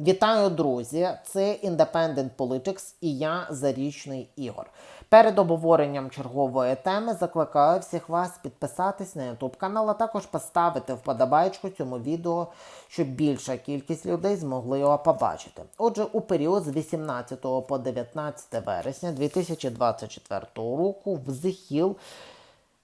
Вітаю, друзі! Це Independent Politics і я Зарічний Ігор. Перед обговоренням чергової теми закликаю всіх вас підписатись на YouTube канал, а також поставити вподобайку цьому відео, щоб більша кількість людей змогли його побачити. Отже, у період з 18 по 19 вересня 2024 року в Hill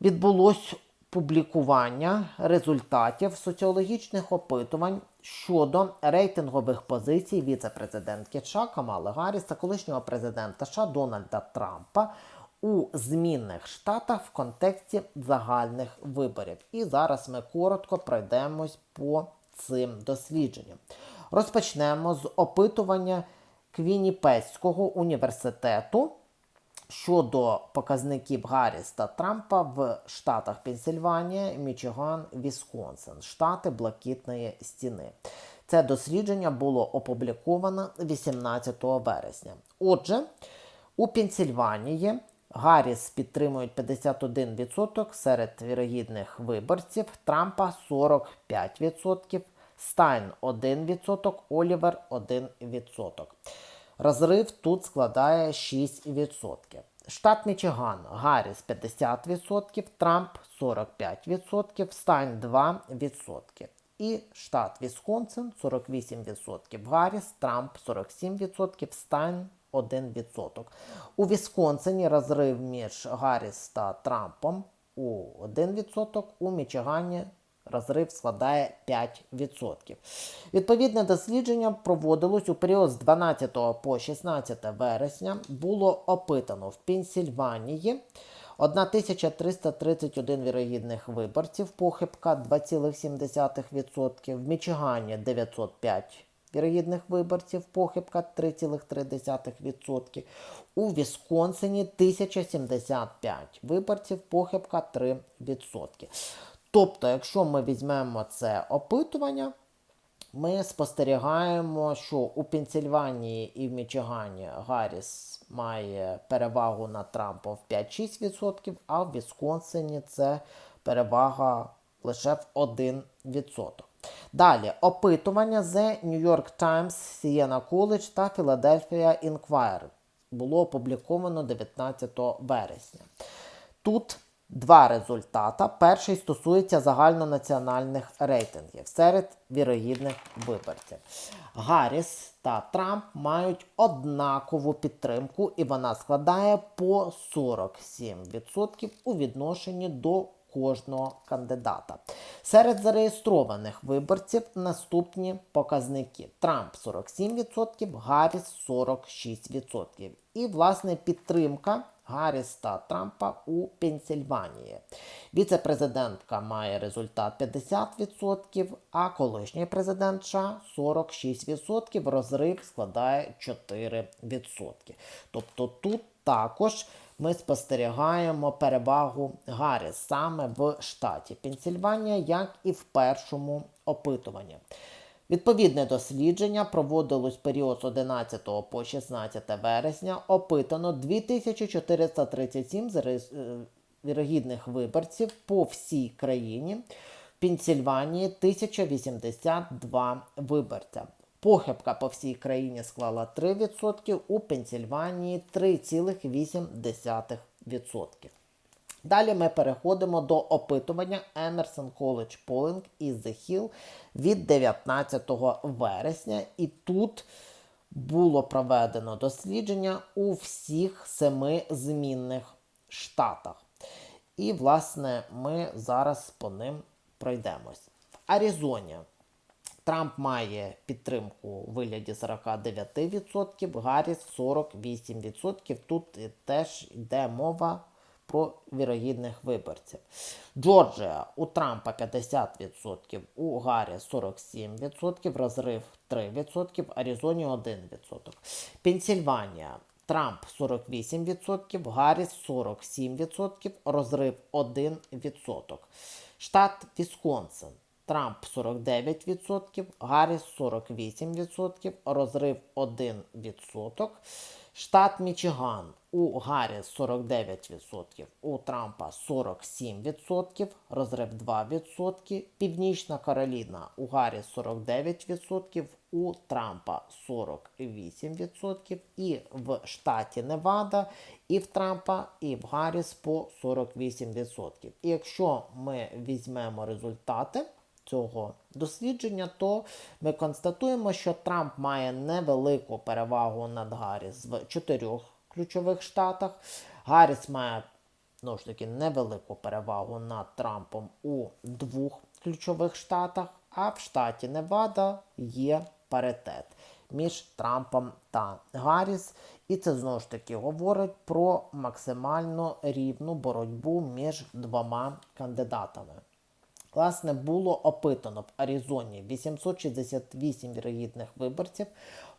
відбулось публікування результатів соціологічних опитувань щодо рейтингових позицій віце-президентки США Камали Гарріс та колишнього президента США Дональда Трампа у змінних штатах в контексті загальних виборів. І зараз ми коротко пройдемось по цим дослідженням. Розпочнемо з опитування Квінніпецького університету щодо показників Гарріс та Трампа в штатах Пенсильванія, Мічиган, Вісконсин, штати Блакитної стіни. Це дослідження було опубліковано 18 вересня. Отже, у Пенсильванії Гарріс підтримують 51% серед вірогідних виборців, Трампа 45%, Стайн 1%, Олівер 1%. Розрив тут складає 6%. Штат Мічиган Гарріс 50%, Трамп 45%, Стайн 2%. І штат Вісконсин 48%, Гарріс, Трамп 47%, Стайн 1%. У Вісконсині розрив між Гарріс та Трампом у 1%, у Мічигані розрив складає 5%. Відповідне дослідження проводилось у період з 12 по 16 вересня. Було опитано в Пенсільванії 1331 вірогідних виборців, похибка 2,7%, в Мічигані 905 вірогідних виборців, похибка 3,3%, у Вісконсині 1075 виборців, похибка 3%. Тобто, якщо ми візьмемо це опитування, ми спостерігаємо, що у Пенсільванії і в Мічигані Гарріс має перевагу над Трампом в 5-6%, а в Вісконсині це перевага лише в 1%. Далі опитування The New York Times, Siena College та Philadelphia Inquirer було опубліковано 19 вересня. Тут Два результата. Перший стосується загальнонаціональних рейтингів серед вірогідних виборців. Гарріс та Трамп мають однакову підтримку, і вона складає по 47% у відношенні до кожного кандидата. Серед зареєстрованих виборців наступні показники: Трамп 47%, Гарріс 46%. І, власне, підтримка. Гарріс та Трампа у Пенсільванії. Віце-президентка має результат 50%, а колишній президент США 46%, розрив складає 4%. Тобто тут також ми спостерігаємо перевагу Гарріс саме в штаті Пенсільванія, як і в першому опитуванні. Відповідне дослідження проводилось період з 11 по 16 вересня. Опитано 2437 вірогідних виборців по всій країні. В Пенсільванії 1082 виборця. Похибка по всій країні склала 3%, у Пенсільванії 3,8%. Далі ми переходимо до опитування Emerson College Polling із The Hill від 19 вересня. І тут було проведено дослідження у всіх семи змінних штатах. І, власне, ми зараз по ним пройдемось. В Аризоні Трамп має підтримку у вигляді 49%, Гарріс 48%. Тут теж йде мова про вірогідних виборців. Джорджія у Трампа 50%, у Гаррі 47%, розрив 3%, Аризоні 1%. Пенсільванія. Трамп 48%, Гарріс 47%, розрив 1%. Штат Вісконсин. Трамп 49%, Гарріс 48%, розрив 1%. Штат Мічиган. У Гарріс 49%, у Трампа 47%, розрив 2%, Північна Кароліна у Гарріс 49%, у Трампа 48%, і в штаті Невада, і в Трампа, і в Гарріс по 48%. І якщо ми візьмемо результати цього дослідження, то ми констатуємо, що Трамп має невелику перевагу над Гарріс в чотирьох ключових штатах. Гарріс має знову ж таки невелику перевагу над Трампом у двох ключових штатах, а в штаті Невада є паритет між Трампом та Гарріс. І це знову ж таки говорить про максимально рівну боротьбу між двома кандидатами. Власне, було опитано в Аризоні 868 вірогідних виборців.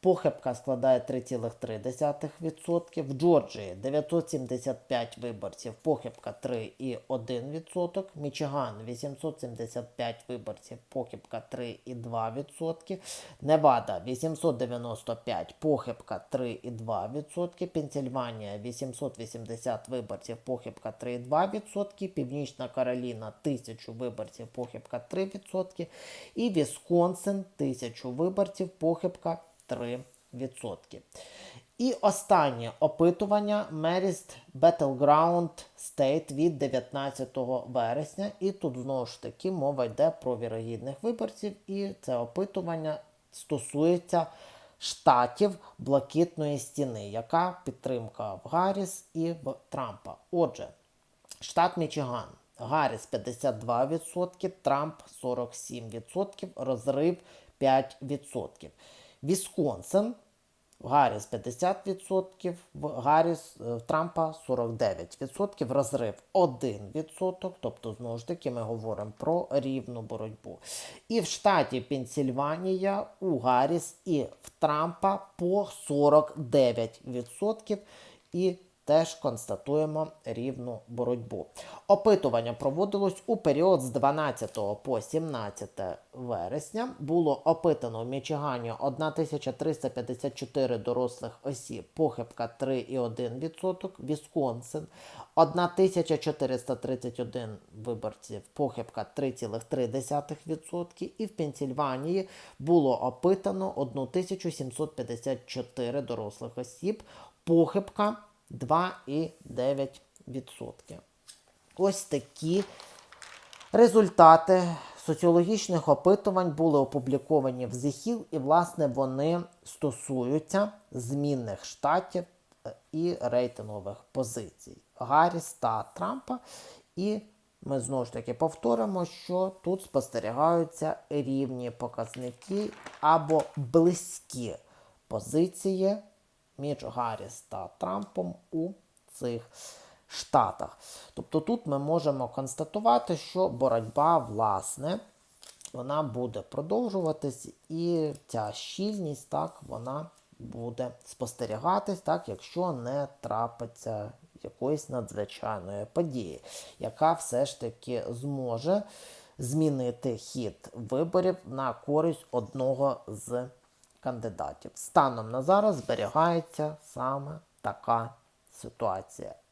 Похибка складає 3,3%. В Джорджії 975 виборців, похибка 3,1%. Мічиган 875 виборців, похибка 3,2%. Невада 895, похибка 3,2%. Пенсільванія 880 виборців, похибка 3,2%. Північна Кароліна 1000 виборців, похибка 3%. І Вісконсин 1000 виборців, похибка 3%. І останнє опитування Marist Battleground State від 19 вересня. І тут знову ж таки мова йде про вірогідних виборців, і це опитування стосується штатів Блакитної стіни, яка підтримка в Гарріс і в Трампа. Отже, штат Мічиган. Гарріс 52%, Трамп 47%, розрив 5%. Вісконсин, в Гарріс 50%, в Гарріс в Трампа 49%, розрив 1%, тобто, знову ж таки, ми говоримо про рівну боротьбу. І в штаті Пенсільванія у Гарріс і в Трампа по 49%. І теж констатуємо рівну боротьбу. Опитування проводилось у період з 12 по 17 вересня. Було опитано в Мічигані 1354 дорослих осіб, похибка 3,1%, Вісконсин 1431 виборців, похибка 3,3%, і в Пенсільванії було опитано 1754 дорослих осіб, похибка 2,9%. Ось такі результати соціологічних опитувань були опубліковані в ЗІХІЛ, і, власне, вони стосуються змінних штатів е, і рейтингових позицій Гарріс та Трампа. І ми знову ж таки повторимо, що тут спостерігаються рівні показники або близькі позиції між Гарріс та Трампом у цих штатах. Тобто тут ми можемо констатувати, що боротьба, власне, вона буде продовжуватись, і ця щільність, так, вона буде спостерігатись, так, якщо не трапиться якоїсь надзвичайної події, яка все ж таки зможе змінити хід виборів на користь одного з кандидатів. Станом на зараз зберігається саме така ситуація,